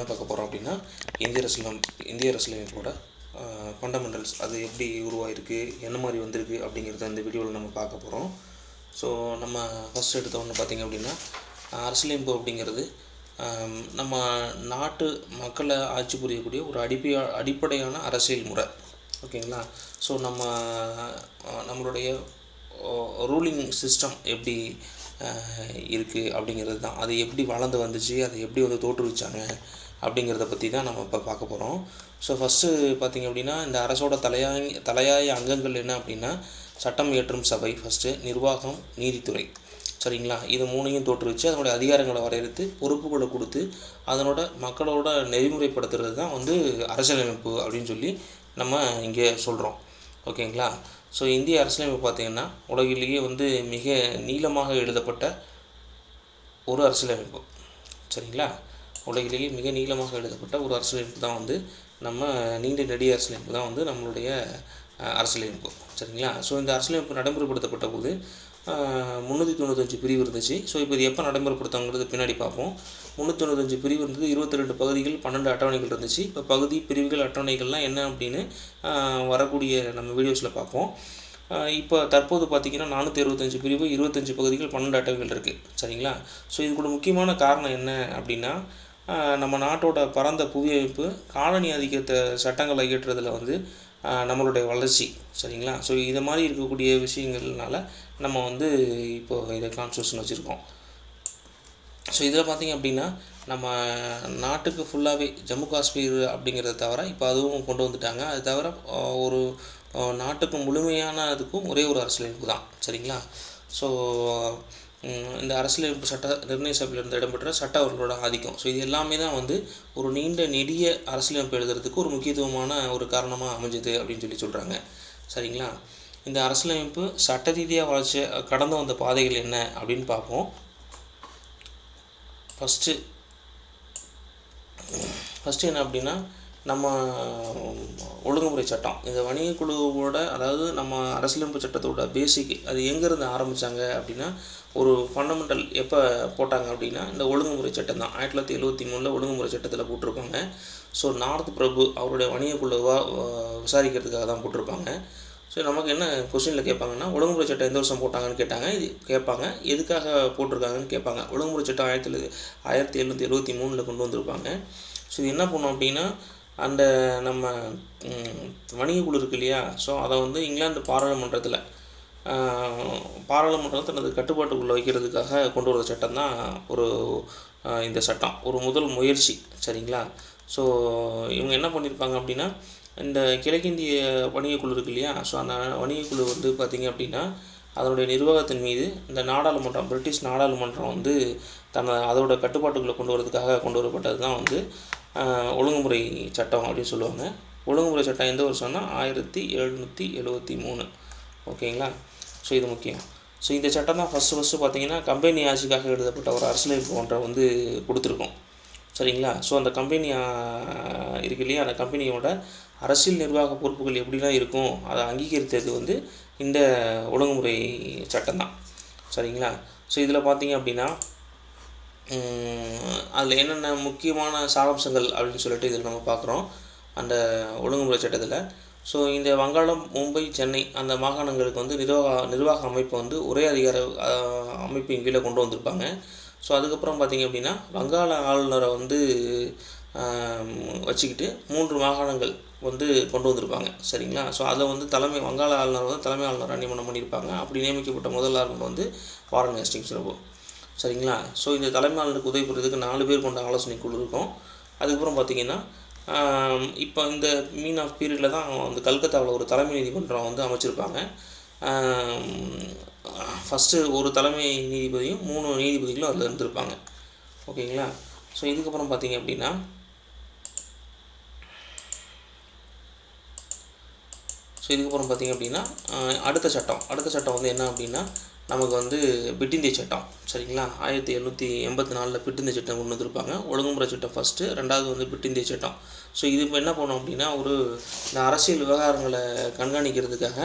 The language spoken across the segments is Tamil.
என்ன பார்க்க போகிறோம் அப்படின்னா இந்திய அரசியலம் இந்திய அரசியலமைப்போட ஃபண்டமெண்டல்ஸ் அது எப்படி உருவாயிருக்கு என்ன மாதிரி வந்திருக்கு அப்படிங்கிறத இந்த வீடியோவில் நம்ம பார்க்க போகிறோம் ஸோ நம்ம ஃபஸ்ட் எடுத்த ஒன்று பார்த்திங்க அப்படின்னா அரசியலமைப்பு அப்படிங்கிறது நம்ம நாட்டு மக்களை ஆட்சி புரியக்கூடிய ஒரு அடிப்பையா அடிப்படையான அரசியல் முறை. ஓகேங்களா? ஸோ நம்ம நம்மளுடைய ரூலிங் சிஸ்டம் எப்படி இருக்குது அப்படிங்கிறது தான். அது எப்படி வளர்ந்து வந்துச்சு அதை எப்படி வந்து தோற்றுவிச்சாங்க அப்படிங்கிறத பற்றி தான் நம்ம இப்போ பார்க்க போகிறோம் ஸோ ஃபஸ்ட்டு பார்த்திங்க அப்படின்னா இந்த அரசோட தலையாய் தலையாய அங்கங்கள் என்ன அப்படின்னா சட்டம் இயற்றும் சபை ஃபஸ்ட்டு நிர்வாகம் நீதித்துறை. சரிங்களா? இது மூணையும் தோற்றுவிச்சு அதனுடைய அதிகாரங்களை வரையறுத்து பொறுப்புகளை கொடுத்து அதனோட மக்களோட நெறிமுறைப்படுத்துறது தான் வந்து அரசியலமைப்பு அப்படின்னு சொல்லி நம்ம இங்கே சொல்கிறோம் ஓகேங்களா? ஸோ இந்திய அரசியலமைப்பு பார்த்திங்கன்னா உலகிலேயே வந்து மிக நீளமாக எழுதப்பட்ட ஒரு அரசியலமைப்பு. சரிங்களா? உலகிலேயே மிக நீளமாக எழுதப்பட்ட ஒரு அரசியலமைப்பு தான் வந்து நம்ம நீண்ட நெடிய அரசியலமைப்பு தான் வந்து நம்மளுடைய அரசியலமைப்பு. சரிங்களா? ஸோ இந்த அரசியலமைப்பு நடைமுறைப்படுத்தப்பட்ட போது முந்நூற்றி தொண்ணூத்தஞ்சு பிரிவு இருந்துச்சு. ஸோ இப்போ இது எப்போ நடைமுறைப்படுத்தாங்கிறது பின்னாடி பார்ப்போம். முந்நூற்றி தொண்ணூத்தஞ்சு பிரிவு இருந்தது இருபத்தி ரெண்டு பகுதிகள் பன்னெண்டு அட்டவணைகள் இருந்துச்சு. இப்போ பகுதி பிரிவுகள் அட்டவணைகள்லாம் என்ன அப்படின்னு வரக்கூடிய நம்ம வீடியோஸில் பார்ப்போம். இப்போ தற்போது பார்த்திங்கன்னா நானூற்றி இருபத்தஞ்சு பிரிவு இருபத்தஞ்சு பகுதிகள் பன்னெண்டு அட்டவைகள் இருக்குது சரிங்களா? ஸோ இதுக்கூட முக்கியமான காரணம் என்ன அப்படின்னா நம்ம நாட்டோட பரந்த புவியமைப்பு காலனி ஆதிக்கத்தை சட்டங்களை இயற்றுறதுல வந்து நம்மளுடைய வளர்ச்சி சரிங்களா? ஸோ இதை மாதிரி இருக்கக்கூடிய விஷயங்கள்னால நம்ம வந்து இப்போ இதை கான்ஸ்டியூஷன் வச்சுருக்கோம். ஸோ இதில் பார்த்திங்க அப்படின்னா நம்ம நாட்டுக்கு ஃபுல்லாகவே ஜம்மு காஷ்மீர் அப்படிங்கிறத தவிர இப்போ அதுவும் கொண்டு வந்துட்டாங்க. அது தவிர ஒரு நாட்டுக்கு முழுமையான அதுக்கும் ஒரே ஒரு அரசியலமைப்பு தான் சரிங்களா? ஸோ இந்த அரசியலமைப்பு சட்ட நிர்ணய சபையில் இருந்து இடம்பெற்ற சட்ட அவர்களோட ஆதிக்கம். ஸோ இது எல்லாமே தான் வந்து ஒரு நீண்ட நெடிய அரசியலமைப்பு எழுதுறதுக்கு ஒரு முக்கியத்துவமான ஒரு காரணமாக அமைஞ்சது அப்படின்னு சொல்லி சொல்கிறாங்க சரிங்களா? இந்த அரசியலமைப்பு சட்ட ரீதியாக வளர்ச்சி கடந்து வந்த பாதைகள் என்ன அப்படின்னு பார்ப்போம். ஃபஸ்ட்டு ஃபஸ்ட்டு என்ன அப்படின்னா நம்ம ஒழுங்குமுறை சட்டம். இந்த வணிக குழுவோட அதாவது நம்ம அரசியலமைப்பு சட்டத்தோட பேசிக் அது எங்கேருந்து ஆரம்பித்தாங்க அப்படின்னா ஒரு ஃபண்டமெண்டல் எப்போ போட்டாங்க அப்படின்னா இந்த ஒழுங்குமுறை சட்டம் தான். ஆயிரத்தி தொள்ளாயிரத்தி எழுபத்தி மூணில் ஒழுங்குமுறை சட்டத்தில் போட்டிருப்பாங்க. ஸோ நார்த் பிரபு அவருடைய வணிக குழுவாக விசாரிக்கிறதுக்காக தான் போட்டிருப்பாங்க. ஸோ நமக்கு என்ன கொஸ்டினில் கேட்பாங்கன்னா ஒழுங்குமுறை சட்டம் எந்த வருஷம் போட்டாங்கன்னு கேட்டாங்க. இது கேட்பாங்க. எதுக்காக போட்டிருக்காங்கன்னு கேட்பாங்க. ஒழுங்குமுறை சட்டம் ஆயிரத்தி ஆயிரத்தி எழுநூற்றி எழுபத்தி மூணில் கொண்டு வந்திருப்பாங்க. ஸோ இது என்ன பண்ணும் அப்படின்னா அந்த நம்ம வணிக குழு இருக்கு இல்லையா? ஸோ அதை வந்து இங்கிலாந்து பாராளுமன்றத்தில் பாராளுமன்றம் தனது கட்டுப்பாட்டுக்குள்ளே வைக்கிறதுக்காக கொண்டு வர சட்டம் தான் ஒரு இந்த சட்டம். ஒரு முதல் முயற்சி. சரிங்களா? ஸோ இவங்க என்ன பண்ணியிருப்பாங்க அப்படின்னா இந்த கிழக்கிந்திய வணிகக்குழு இருக்கு இல்லையா? ஸோ அந்த வணிகக்குழு வந்து பார்த்திங்க அப்படின்னா அதனுடைய நிர்வாகத்தின் மீது இந்த நாடாளுமன்றம் பிரிட்டிஷ் நாடாளுமன்றம் வந்து தன்னை அதோட கட்டுப்பாட்டுக்குள்ளே கொண்டு வரதுக்காக கொண்டு வரப்பட்டது தான் வந்து ஒழுங்குமுறை சட்டம் அப்படின்னு சொல்லுவாங்க. ஒழுங்குமுறை சட்டம் எந்த வருஷம்னா ஆயிரத்தி எழுநூற்றி எழுபத்தி மூணு. ஓகேங்களா? ஸோ இது முக்கியம். ஸோ இந்த சட்டம் தான் ஃபஸ்ட்டு ஃபஸ்ட்டு பார்த்தீங்கன்னா கம்பெனி ஆட்சிக்காக எழுதப்பட்ட ஒரு அரசியலமைப்பு ஒன்றை வந்து கொடுத்துருக்கோம். சரிங்களா? ஸோ அந்த கம்பெனி இருக்கு இல்லையா? அந்த கம்பெனியோட அரசியல் நிர்வாக பொறுப்புகள் எப்படிலாம் இருக்கும்? அதை அங்கீகரித்தது வந்து இந்த ஒழுங்குமுறை சட்டம் தான். சரிங்களா? ஸோ இதில் பார்த்தீங்க அப்படின்னா அதில் என்னென்ன முக்கியமான சாராம்சங்கள் அப்படின்னு சொல்லிட்டு இதில் நம்ம பார்க்குறோம் அந்த ஒழுங்குமுறை சட்டத்தில். ஸோ இந்த வங்காளம் மும்பை சென்னை அந்த மாகாணங்களுக்கு வந்து நிர்வாக நிர்வாக அமைப்பு வந்து ஒரே அதிகார அமைப்பு அமைப்பின் கீழே கொண்டு வந்திருப்பாங்க. ஸோ அதுக்கப்புறம் பார்த்தீங்க அப்படின்னா வங்காள ஆளுநரை வந்து வச்சுக்கிட்டு மூன்று மாகாணங்கள் வந்து கொண்டு வந்திருப்பாங்க. சரிங்களா? ஸோ அதில் வந்து தலைமை வங்காள ஆளுநர் வந்து தலைமை ஆளுநராக நியமனம் பண்ணியிருப்பாங்க. அப்படி நியமிக்கப்பட்ட முதல் ஆளுநர் வந்து வாரன் ஹேஸ்டிங்ஸ் பிரபு சரிங்களா? ஸோ இந்த தலைமையாளருக்கு உதவி புரியறதுக்கு நாலு பேர் கொண்ட ஆலோசனை குழு இருக்கும். அதுக்கப்புறம் பார்த்தீங்கன்னா இப்போ இந்த மீன் ஆஃப் பீரியடில் தான் அந்த கல்கத்தாவில் ஒரு தலைமை நீதிமன்றம் வந்து அமைச்சிருப்பாங்க. ஃபஸ்ட்டு ஒரு தலைமை நீதிபதியும் மூணு நீதிபதிகளும் அதில் இருந்திருப்பாங்க. ஓகேங்களா? ஸோ இதுக்கப்புறம் பார்த்தீங்க அப்படின்னா ஸோ இதுக்கப்புறம் பார்த்தீங்க அப்படின்னா அடுத்த சட்டம். அடுத்த சட்டம் வந்து என்ன அப்படின்னா நமக்கு வந்து பிட்டிந்திய சட்டம் சரிங்களா? ஆயிரத்தி எழுநூற்றி எண்பத்தி நாலில் பிட் இந்திய சட்டம் கொண்டு வந்திருப்பாங்க. ஒழுங்குமுறை சட்டம் ஃபஸ்ட்டு ரெண்டாவது வந்து பிட்டிந்திய சட்டம். ஸோ இது இப்போ என்ன பண்ணோம் அப்படின்னா ஒரு இந்த அரசியல் விவகாரங்களை கண்காணிக்கிறதுக்காக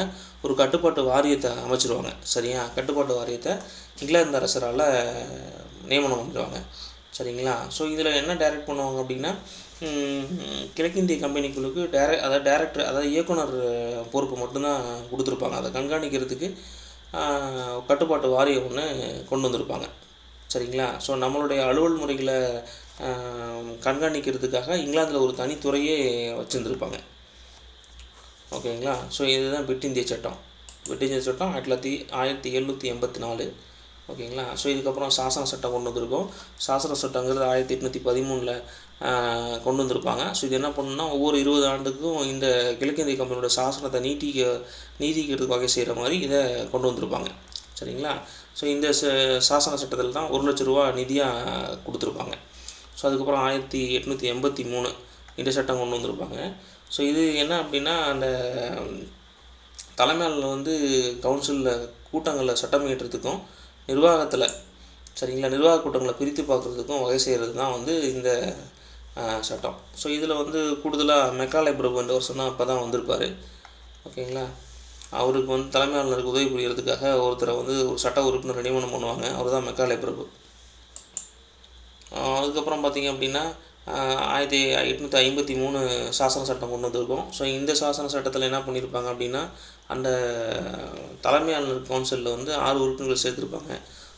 ஒரு கட்டுப்பாட்டு வாரியத்தை அமைச்சிருவாங்க சரியா? கட்டுப்பாட்டு வாரியத்தை இங்கிலாந்து அரசரால் நியமனம் பண்ணிடுவாங்க சரிங்களா? ஸோ இதில் என்ன டைரக்ட் பண்ணுவாங்க அப்படின்னா கிழக்கிந்திய கம்பெனிக்குழுக்கு டேரக்ட் அதாவது டேரக்டர் அதாவது இயக்குனர் பொறுப்பு மட்டும்தான் கொடுத்துருப்பாங்க. அதை கண்காணிக்கிறதுக்கு கட்டுப்பாட்டு வாரியம் ஒன்று கொண்டு வந்திருப்பாங்க. சரிங்களா? ஸோ நம்மளுடைய அலுவல் முறைகளை கண்காணிக்கிறதுக்காக இங்கிலாந்தில் ஒரு தனித்துறையே வச்சுருந்துருப்பாங்க. ஓகேங்களா? ஸோ இதுதான் பிட் இந்திய சட்டம். பிட் இந்திய சட்டம் ஆயிரத்தி தொள்ளாயிரத்தி ஆயிரத்தி எழுநூற்றி எண்பத்தி நாலு. ஓகேங்களா? ஸோ இதுக்கப்புறம் சாசன சட்டம் கொண்டு வந்திருக்கோம். சாசன சட்டங்கிறது ஆயிரத்தி எட்நூற்றி பதிமூணில் கொண்டு வந்திருப்பாங்க. ஸோ இது என்ன பண்ணுன்னா ஒவ்வொரு இருபது ஆண்டுக்கும் இந்த கிழக்கிந்திய கம்பெனியோட சாசனத்தை நீட்டிக்க நீதிக்கிறதுக்கு வகை செய்கிற மாதிரி இதை கொண்டு வந்திருப்பாங்க. சரிங்களா? ஸோ இந்த சாசன சட்டத்தில் தான் ஒரு லட்ச ரூபா நிதியாக கொடுத்துருப்பாங்க. ஸோ அதுக்கப்புறம் ஆயிரத்தி எட்நூற்றி எண்பத்தி மூணு இந்த சட்டம் கொண்டு வந்திருப்பாங்க. ஸோ இது என்ன அப்படின்னா அந்த தலைமையில் வந்து கவுன்சிலில் கூட்டங்களில் சட்டம் இயற்றுறதுக்கும் நிர்வாகத்தில் சரிங்களா? நிர்வாக கூட்டங்களை பிரித்து பார்க்குறதுக்கும் வகை செய்கிறது தான் வந்து இந்த சட்டம். ஸோ இதில் வந்து கூடுதலாக மெக்காலை பிரபு இந்த வருஷம்னா தான் தான் வந்திருப்பார். ஓகேங்களா? அவருக்கு வந்து தலைமையாளருக்கு உதவி புரியறதுக்காக ஒருத்தரை வந்து ஒரு சட்ட உறுப்பினர் நியமனம் பண்ணுவாங்க. அவர் தான் மெக்காலை பிரபு. அதுக்கப்புறம் பார்த்திங்க அப்படின்னா ஆயிரத்தி எட்நூற்றி ஐம்பத்தி மூணு சாசன சட்டம் கொண்டு வந்திருக்கோம். ஸோ இந்த சாசன சட்டத்தில் என்ன பண்ணியிருப்பாங்க அப்படின்னா அந்த தலைமையாளர் கவுன்சிலில் வந்து ஆறு உறுப்பினர்கள் சேர்த்துருப்பாங்க.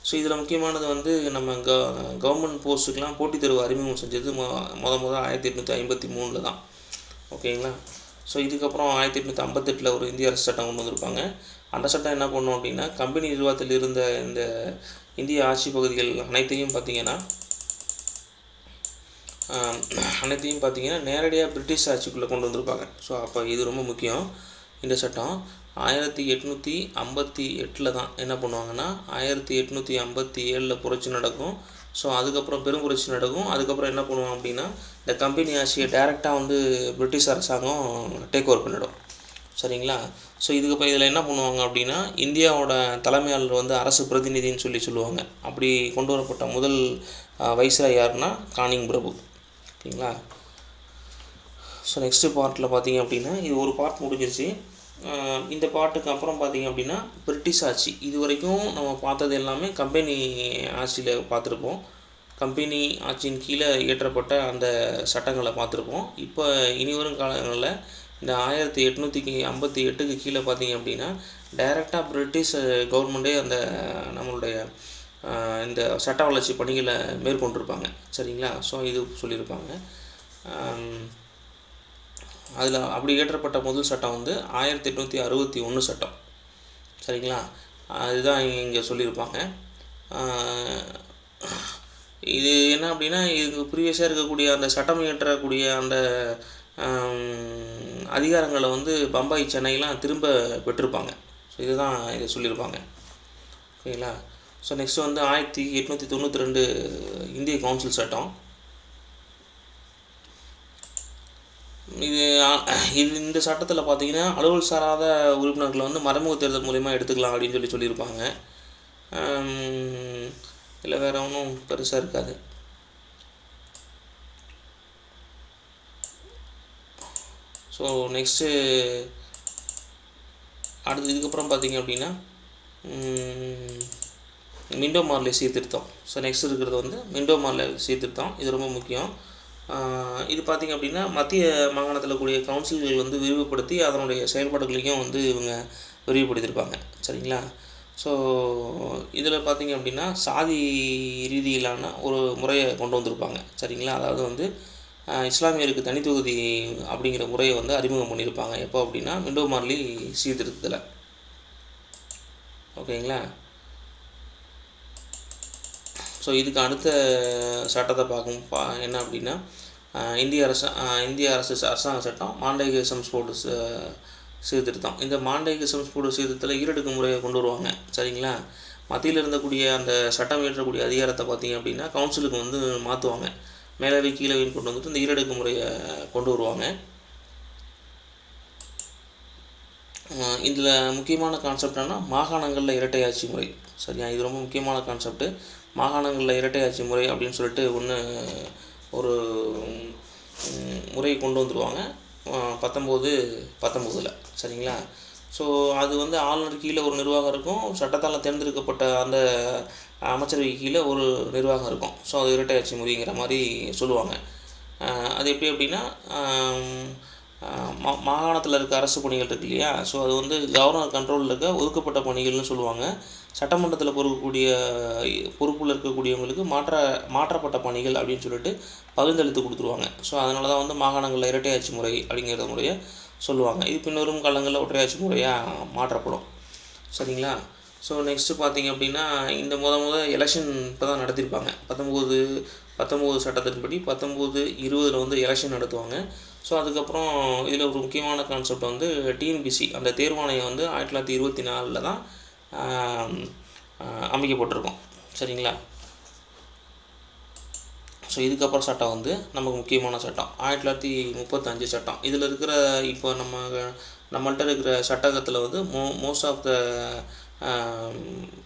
ஸோ இதில் முக்கியமானது வந்து நம்ம க கவர்மெண்ட் போஸ்ட்டுக்கெலாம் போட்டித் தேர்வு அறிமுகம் செஞ்சது மொ முத முத ஆயிரத்தி எட்நூற்றி ஐம்பத்தி மூணில் தான். ஓகேங்களா? ஸோ இதுக்கப்புறம் ஆயிரத்தி எட்நூற்றி ஐம்பத்தெட்டில் ஒரு இந்திய அரசு சட்டம் கொண்டு வந்திருப்பாங்க. அந்த சட்டம் என்ன பண்ணும் அப்படின்னா கம்பெனி நிர்வாகத்தில் இருந்த இந்த இந்திய ஆட்சி பகுதிகள் அனைத்தையும் பார்த்திங்கன்னா அனைத்தையும் பார்த்திங்கன்னா நேரடியாக பிரிட்டிஷ் ஆட்சிக்குள்ளே கொண்டு வந்திருப்பாங்க. ஸோ அப்போ இது ரொம்ப முக்கியம். இந்த சட்டம் ஆயிரத்தி எட்நூற்றி ஐம்பத்தி எட்டில் தான் என்ன பண்ணுவாங்கன்னா ஆயிரத்தி எட்நூற்றி ஐம்பத்தி ஏழில் புரட்சி நடக்கும். ஸோ அதுக்கப்புறம் பெரும்புரட்சி நடக்கும். அதுக்கப்புறம் என்ன பண்ணுவாங்க அப்படின்னா இந்த கம்பெனி ஆட்சியை டேரெக்டாக வந்து பிரிட்டிஷ் அரசாங்கம் டேக் ஓவர் பண்ணிடும். சரிங்களா? ஸோ இதுக்கப்புறம் இதில் என்ன பண்ணுவாங்க அப்படின்னா இந்தியாவோட தலைமையாளர் வந்து அரசு பிரதிநிதின்னு சொல்லி சொல்லுவாங்க. அப்படி கொண்டு வரப்பட்ட முதல் வயசாக யாருன்னா கானிங் பிரபு. ஓகேங்களா ஸோ நெக்ஸ்ட்டு பார்ட்டில் பார்த்தீங்க அப்படின்னா இது ஒரு பார்ட் முடிஞ்சிருச்சு. இந்த பாட்டுக்கு அப்புறம் பார்த்திங்க அப்படின்னா பிரிட்டிஷ் ஆட்சி. இது வரைக்கும் நம்ம பார்த்தது எல்லாமே கம்பெனி ஆட்சியில் பார்த்துருப்போம். கம்பெனி ஆட்சியின் கீழே இயற்றப்பட்ட அந்த சட்டங்களை பார்த்துருப்போம். இப்போ இனி வரும் காலங்களில் இந்த ஆயிரத்தி எட்நூற்றி ஐம்பத்தி எட்டுக்கு கீழே பார்த்தீங்க அப்படின்னா டைரெக்டாக பிரிட்டிஷ் கவர்மெண்ட்டே அந்த நம்மளுடைய இந்த சட்ட வளர்ச்சி பணிகளை மேற்கொண்டிருப்பாங்க. சரிங்களா? ஸோ இது சொல்லியிருப்பாங்க. அதில் அப்படி இயற்றப்பட்ட முதல் சட்டம் வந்து ஆயிரத்தி எட்நூற்றி அறுபத்தி ஒன்று சட்டம். சரிங்களா? அதுதான் இங்கே சொல்லியிருப்பாங்க. இது என்ன அப்படின்னா இதுக்கு ப்ரீவியஸாக இருக்கக்கூடிய அந்த சட்டம் இயற்றக்கூடிய அந்த அதிகாரங்களை வந்து பம்பாய் சென்னையெலாம் திரும்ப பெற்றிருப்பாங்க. ஸோ இதுதான் இதை சொல்லியிருப்பாங்க. ஓகேங்களா? ஸோ நெக்ஸ்ட் வந்து ஆயிரத்தி எட்நூற்றி தொண்ணூற்றி ரெண்டு இந்திய கவுன்சில் சட்டம். இது இது இந்த சட்டத்தில் பார்த்திங்கன்னா அலுவல் சாராத உறுப்பினர்களை வந்து மறைமுக தேர்தல் மூலிமா எடுத்துக்கலாம் அப்படின்னு சொல்லி சொல்லியிருப்பாங்க. இல்லை வேறு ஒன்றும் பெருசாக இருக்காது. ஸோ நெக்ஸ்ட்டு அடுத்து இதுக்கப்புறம் பார்த்தீங்க அப்படின்னா மிண்டோ மார்லே சீர்திருத்தம். ஸோ நெக்ஸ்ட் இருக்கிறது வந்து மிண்டோ மார்லே சீர்திருத்தம். இது ரொம்ப முக்கியம். இது பார்த்திங்க அப்படின்னா மத்திய மாகாணத்தில் கூடிய கவுன்சில்கள் வந்து விரிவுபடுத்தி அதனுடைய செயல்பாடுகளையும் வந்து இவங்க விரிவுபடுத்தியிருப்பாங்க. சரிங்களா? ஸோ இதில் பார்த்திங்க அப்படின்னா சாதி ரீதியிலான ஒரு முறையை கொண்டு வந்திருப்பாங்க. சரிங்களா? அதாவது வந்து இஸ்லாமியருக்கு தனித்தொகுதி அப்படிங்கிற முறையை வந்து அறிமுகம் பண்ணியிருப்பாங்க. எப்போ அப்படின்னா மிண்டோ மார்லி சீர்திருத்தத்தில். ஓகேங்களா? ஸோ இதுக்கு அடுத்த சட்டத்தை பார்க்கும் பா என்ன அப்படின்னா இந்திய அரசு இந்திய அரசு அரசாங்க சட்டம் மாண்டேகிசம் ஸ்போர்ட்ஸ் சீர்திருத்தம். இந்த மாண்டேகிசம் ஸ்போர்ட் சீர்திருத்தத்தில் ஈரடுக்கு முறையை கொண்டு வருவாங்க. சரிங்களா? மத்தியில் இருந்தக்கூடிய அந்த சட்டம் இயற்றக்கூடிய அதிகாரத்தை பார்த்தீங்க அப்படின்னா கவுன்சிலுக்கு வந்து மாற்றுவாங்க மேலவை கீழவைன்னு கொண்டு வந்துட்டு இந்த ஈரடுக்கு முறையை கொண்டு வருவாங்க. இதில் முக்கியமான கான்செப்ட் என்னென்னா மாகாணங்களில் இரட்டை ஆட்சி முறை. சரியா? இது ரொம்ப முக்கியமான கான்செப்ட்டு மாகாணங்களில் இரட்டை ஆட்சி முறை அப்படின்னு சொல்லிட்டு ஒன்று ஒரு முறை கொண்டு வந்துடுவாங்க பத்தொம்போது பத்தொம்போதில் சரிங்களா? ஸோ அது வந்து ஆளுநர் கீழே ஒரு நிர்வாகம் இருக்கும். சட்டத்தால் தேர்ந்தெடுக்கப்பட்ட அந்த அமைச்சரவை கீழே ஒரு நிர்வாகம் இருக்கும். ஸோ அது இரட்டை ஆட்சி முறைங்கிற மாதிரி சொல்லுவாங்க. அது எப்படி அப்படின்னா மா மாகாணத்தில் இருக்க அரசு பணிகள் இருக்கு இல்லையா? ஸோ அது வந்து கவர்னர் கண்ட்ரோலில் இருக்க ஒதுக்கப்பட்ட பணிகள்னு சொல்லுவாங்க. சட்டமன்றத்தில் பொறுக்கக்கூடிய பொறுப்பில் இருக்கக்கூடியவங்களுக்கு மாற்ற மாற்றப்பட்ட பணிகள் அப்படின்னு சொல்லிட்டு பகிர்ந்தளித்து கொடுத்துருவாங்க. ஸோ அதனால தான் வந்து மாகாணங்களில் இரட்டையாட்சி முறை அப்படிங்கிற முறையை சொல்லுவாங்க. இது பின்வரும் காலங்களில் ஒற்றையாட்சி முறையாக மாற்றப்படும். சரிங்களா? ஸோ நெக்ஸ்ட்டு பார்த்தீங்க அப்படின்னா இந்த முத முத எலெக்ஷன் இப்போ தான் நடத்தியிருப்பாங்க பத்தொம்போது பத்தொம்போது சட்டத்தின்படி பத்தொம்போது இருபதில் வந்து எலெக்ஷன் நடத்துவாங்க. ஸோ அதுக்கப்புறம் இதில் ஒரு முக்கியமான கான்செப்ட் வந்து டிஎன்பிசி அந்த தேர்வாணையம் வந்து ஆயிரத்தி தொள்ளாயிரத்தி இருபத்தி நாலில் தான் அமைக்கப்பட்டிருக்கும். சரிங்களா? ஸோ இதுக்கப்புறம் சட்டம் வந்து நமக்கு முக்கியமான சட்டம். ஆயிரத்தி தொள்ளாயிரத்தி முப்பத்தஞ்சு சட்டம். இதில் இருக்கிற இப்போ நம்ம நம்மள்கிட்ட இருக்கிற சட்டகத்தில் வந்து மோ மோஸ்ட் ஆஃப் த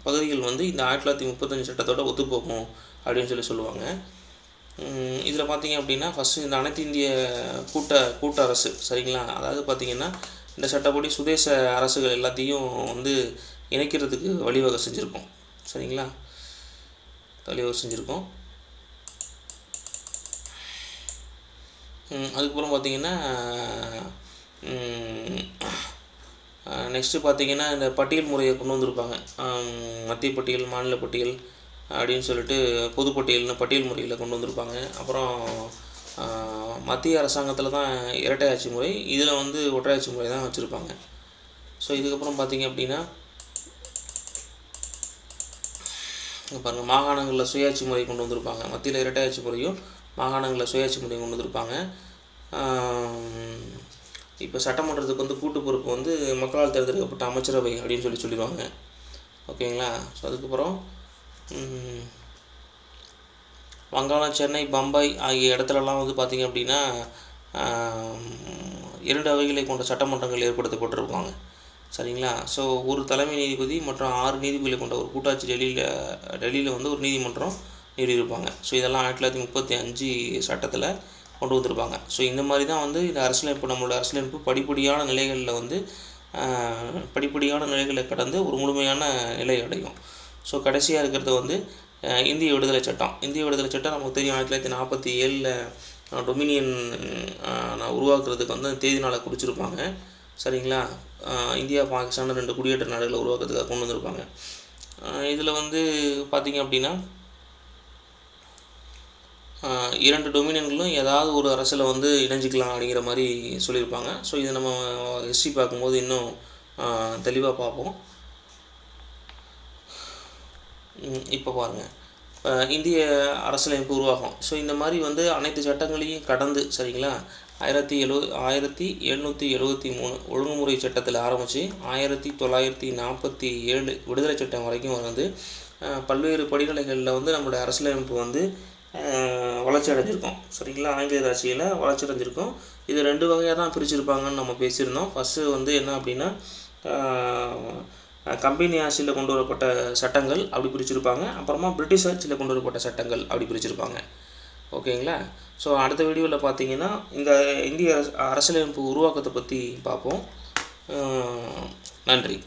பகுதிகள் வந்து இந்த ஆயிரத்தி தொள்ளாயிரத்தி முப்பத்தஞ்சு சட்டத்தோட ஒத்துப்போகும் அப்படின்னு சொல்லி சொல்லுவாங்க. இதில் பார்த்தீங்க அப்படின்னா ஃபஸ்ட்டு இந்த அனைத்து இந்திய கூட்ட கூட்ட அரசு சரிங்களா? அதாவது பார்த்திங்கன்னா இந்த சட்டப்படி சுதேச அரசுகள் எல்லாத்தையும் வந்து இணைக்கிறதுக்கு வழிவகை செஞ்சுருக்கோம். சரிங்களா? வழிவகை செஞ்சுருக்கோம். அதுக்கப்புறம் பார்த்திங்கன்னா நெக்ஸ்ட்டு பார்த்திங்கன்னா இந்த பட்டியல் முறையை கொண்டு வந்திருப்பாங்க. மத்திய பட்டியல் மாநில பட்டியல் அப்படின்னு சொல்லிட்டு பொதுப்பட்டியல்னு பட்டியல் முறையில் கொண்டு வந்திருப்பாங்க. அப்புறம் மத்திய அரசாங்கத்தில் தான் இரட்டை ஆட்சி முறை இதில் வந்து ஒற்றையாட்சி முறை தான் வச்சுருப்பாங்க. ஸோ இதுக்கப்புறம் பார்த்திங்க அப்படின்னா பாருங்கள் மாகாணங்களில் சுயாட்சி முறை கொண்டு வந்திருப்பாங்க. மத்தியில் இரட்டை ஆட்சி முறையும் மாகாணங்களில் சுயாட்சி முறையும் கொண்டு வந்திருப்பாங்க. இப்போ சட்டமன்றத்துக்கு வந்து கூட்டு பொறுப்பு வந்து மக்களால் தேர்ந்தெடுக்கப்பட்ட அமைச்சரவை அப்படின்னு சொல்லி சொல்லிடுவாங்க. ஓகேங்களா? ஸோ அதுக்கப்புறம் வங்காளம் சென்னை பம்பாய் ஆகிய இடத்துலலாம் வந்து பார்த்திங்க அப்படின்னா இரண்டு அவைகளை கொண்ட சட்டமன்றங்கள் ஏற்படுத்தப்பட்டிருப்பாங்க. சரிங்களா? ஸோ ஒரு தலைமை நீதிபதி மற்றும் ஆறு நீதிபதிகளை கொண்ட ஒரு கூட்டாட்சி டெல்லியில் டெல்லியில் வந்து ஒரு நீதிமன்றம் நிறுவியிருப்பாங்க ஸோ இதெல்லாம் ஆயிரத்தி தொள்ளாயிரத்தி முப்பத்தி அஞ்சு சட்டத்தில் கொண்டு வந்திருப்பாங்க. ஸோ இந்த மாதிரி தான் வந்து இந்த அரசியலமைப்பு நம்மளோட அரசியலமைப்பு படிப்படியான நிலைகளில் வந்து படிப்படியான நிலைகளை கடந்து ஒரு முழுமையான நிலை அடையும். ஸோ கடைசியாக இருக்கிறது வந்து இந்திய விடுதலை சட்டம். இந்திய விடுதலை சட்டம் நமக்கு தெரியும் ஆயிரத்தி தொள்ளாயிரத்தி நாற்பத்தி ஏழில் டொமினியன் உருவாக்குறதுக்கு வந்து தேதி நாளை குறிச்சிருப்பாங்க. சரிங்களா? இந்தியா பாகிஸ்தான் ரெண்டு குடியேற்ற நாடுகளை உருவாக்குறதுக்காக கொண்டு வந்திருப்பாங்க. இதில் வந்து பார்த்திங்க அப்படின்னா இரண்டு டொமினியன்களும் ஏதாவது ஒரு அரசில் வந்து இணைஞ்சிக்கலாம் அப்படிங்கிற மாதிரி சொல்லியிருப்பாங்க. ஸோ இதை நம்ம ஹிஸ்ட்ரி பார்க்கும்போது இன்னும் தெளிவாக பார்ப்போம். இப்போ பாருங்கள் இந்திய அரசியலமைப்பு உருவாகும் ஸோ இந்த மாதிரி வந்து அனைத்து சட்டங்களையும் கடந்து சரிங்களா? ஆயிரத்தி எழு ஆயிரத்தி எழுநூற்றி எழுபத்தி மூணு ஒழுங்குமுறை சட்டத்தில் ஆரம்பித்து ஆயிரத்தி தொள்ளாயிரத்தி நாற்பத்தி ஏழு விடுதலை சட்டம் வரைக்கும் வந்து பல்வேறு படிநிலைகளில் வந்து நம்மளுடைய அரசியலமைப்பு வந்து வளர்ச்சி அடைஞ்சிருக்கோம். சரிங்களா? ஆங்கிலேயர் ஆட்சியில் வளர்ச்சி அடைஞ்சிருக்கோம். இது ரெண்டு வகையாக தான் பிரிச்சுருப்பாங்கன்னு நம்ம பேசியிருந்தோம். ஃபஸ்ட்டு வந்து என்ன அப்படின்னா கம்பெனி ஆட்சியில் கொண்டு வரப்பட்ட சட்டங்கள் அப்படி பிரிச்சிருப்பாங்க. அப்புறமா பிரிட்டிஷ் ஆட்சியில் கொண்டு வரப்பட்ட சட்டங்கள் அப்படி பிரிச்சிருப்பாங்க. ஓகேங்களா? ஸோ அடுத்த வீடியோவில் பார்த்தீங்கன்னா இந்த இந்திய அரசியலமைப்பு உருவாக்கத்தை பற்றி பார்ப்போம். நன்றி.